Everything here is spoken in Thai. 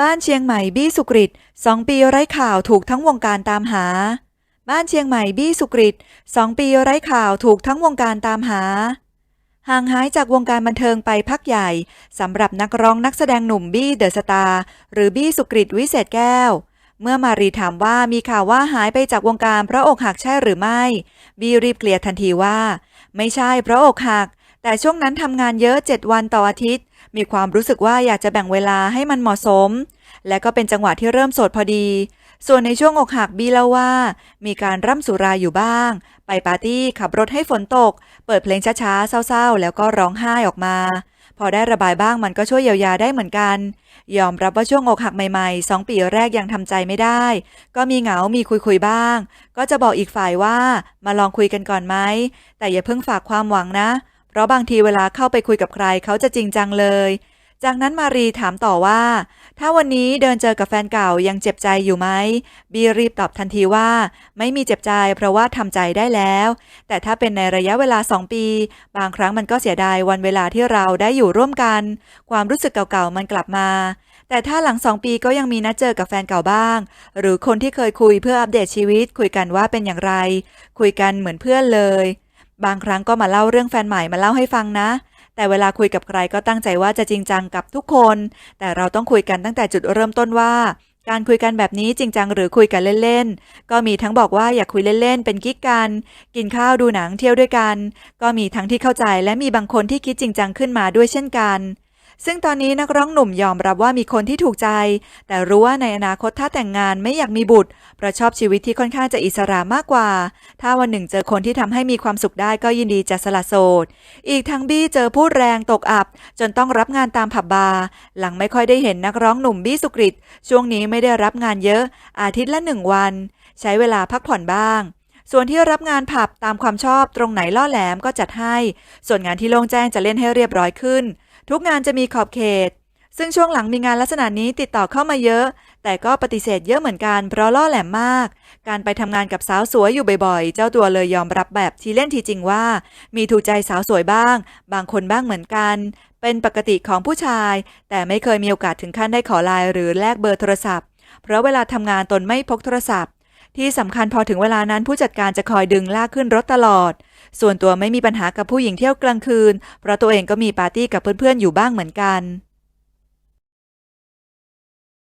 บ้านเชียงใหม่บี้สุกริตสองปีไร้ข่าวถูกทั้งวงการตามหา บ้านเชียงใหม่บี้สุกริตสองปีไร้ข่าวถูกทั้งวงการตามหา ห่างหายจากวงการบันเทิงไปพักใหญ่สำหรับนักร้องนักแสดงหนุ่มบี้เดอะสตาร์หรือบี้สุกริตวิเศษแก้ว เมื่อมารีถามว่ามีข่าวว่าหายไปจากวงการเพราะอกหักใช่หรือไม่ บี้รีบเคลียร์ทันทีว่า ไม่ใช่เพราะอกหัก แต่ช่วงนั้นทำงานเยอะ 7 วันต่ออาทิตย์ มีความรู้สึกว่าอยากจะแบ่งเวลาให้มันเหมาะสม และก็เป็นจังหวะที่เริ่มโสดพอดี ส่วนในช่วงอกหักบีเล่าว่า มีการร่ำสุราอยู่บ้าง ไปปาร์ตี้ขับรถให้ฝนตก เปิดเพลงช้าๆเศร้าๆ แล้วก็ร้องไห้ออกมา พอได้ระบายบ้างมันก็ช่วยเยียวยาได้เหมือนกัน ยอมรับว่าช่วงอกหักใหม่ๆสองปีแรกยังทำใจไม่ได้ ก็มีเหงา มีคุยคุยๆบ้าง ก็จะบอกอีกฝ่ายว่า มาลองคุยกันก่อนไหมแต่อย่าเพิ่งฝากความหวังนะเเพราะบางทีเวลาเข้าไปคุยกับใครเขาจะจริงจังเลย จากนั้นมารีถามต่อว่า ถ้าวันนี้เดินเจอกับแฟนเก่ายังเจ็บใจอยู่ไหมบีรีบตอบทันทีว่า ไม่มีเจ็บใจเพราะว่าทำใจได้แล้ว แต่ถ้าเป็นในระยะเวลา2ปี บางครั้งมันก็เสียดายวันเวลาที่เราได้อยู่ร่วมกัน ความรู้สึกเก่าๆมันกลับมาแต่ถ้าหลัง2ปีก็ยังมีนัดเจอกับแฟนเก่าบ้าง หรือคนที่เคยคุยเพื่ออัปเดตชีวิตคุยกันว่าเป็นอย่างไร คุยกันเหมือนเพื่อนเลย บางครั้งก็มาเล่าเรื่องแฟนใหม่มาเล่าให้ฟังนะ แต่เวลาคุยกับใครก็ตั้งใจว่าจะจริงจังกับทุกคน แต่เราต้องคุยกันตั้งแต่จุดเริ่มต้นว่า การคุยกันแบบนี้จริงจังหรือคุยกันเล่นๆ ก็มีทั้งบอกว่าอยากคุยเล่นๆ เป็นกิ๊กกัน กินข้าวดูหนังเที่ยวด้วยกัน ก็มีทั้งที่เข้าใจและมีบางคนที่คิดจริงจังขึ้นมาด้วยเช่นกัน ซึ่งตอนนี้นักร้องหนุ่มยอมรับว่ามีคนที่ถูกใจ แต่รู้ว่าในอนาคตถ้าแต่งงานไม่อยากมีบุตรเพราะชอบชีวิตที่ค่อนข้างจะอิสระมากกว่า ถ้าวันหนึ่งเจอคนที่ทำให้มีความสุขได้ก็ยินดีจะสละโสด อีกทั้งบี้เจอพูดแรงตกอับ จนต้องรับงานตามผับบาร์หลังไม่ค่อยได้เห็นนักร้องหนุ่มบี้สุกริตช่วงนี้ไม่ได้รับงานเยอะ อาทิตย์ละหนึ่งวัน ใช้เวลาพักผ่อนบ้างส่วนที่รับงานผับตามความชอบตรงไหนล่อแหลมก็จัดให้ ส่วนงานที่โล่งแจ้งจะเล่นให้เรียบร้อยขึ้น ทุกงานจะมีขอบเขต ซึ่งช่วงหลังมีงานลักษณะนี้ติดต่อเข้ามาเยอะ แต่ก็ปฏิเสธเยอะเหมือนกันเพราะล่อแหลมมาก การไปทำงานกับสาวสวยอยู่บ่อยๆ เจ้าตัวเลยยอมรับแบบทีเล่นทีจริงว่า มีถูกใจสาวสวยบ้าง บางคนบ้างเหมือนกัน เป็นปกติของผู้ชาย แต่ไม่เคยมีโอกาสถึงขั้นได้ขอไลน์หรือแลกเบอร์โทรศัพท์ เพราะเวลาทำงานตนไม่พกโทรศัพท์ ที่สำคัญพอถึงเวลานั้นผู้จัดการจะคอยดึงลากขึ้นรถตลอด ส่วนตัวไม่มีปัญหากับผู้หญิงเที่ยวกลางคืน เพราะตัวเองก็มีปาร์ตี้กับเพื่อนๆอยู่บ้างเหมือนกัน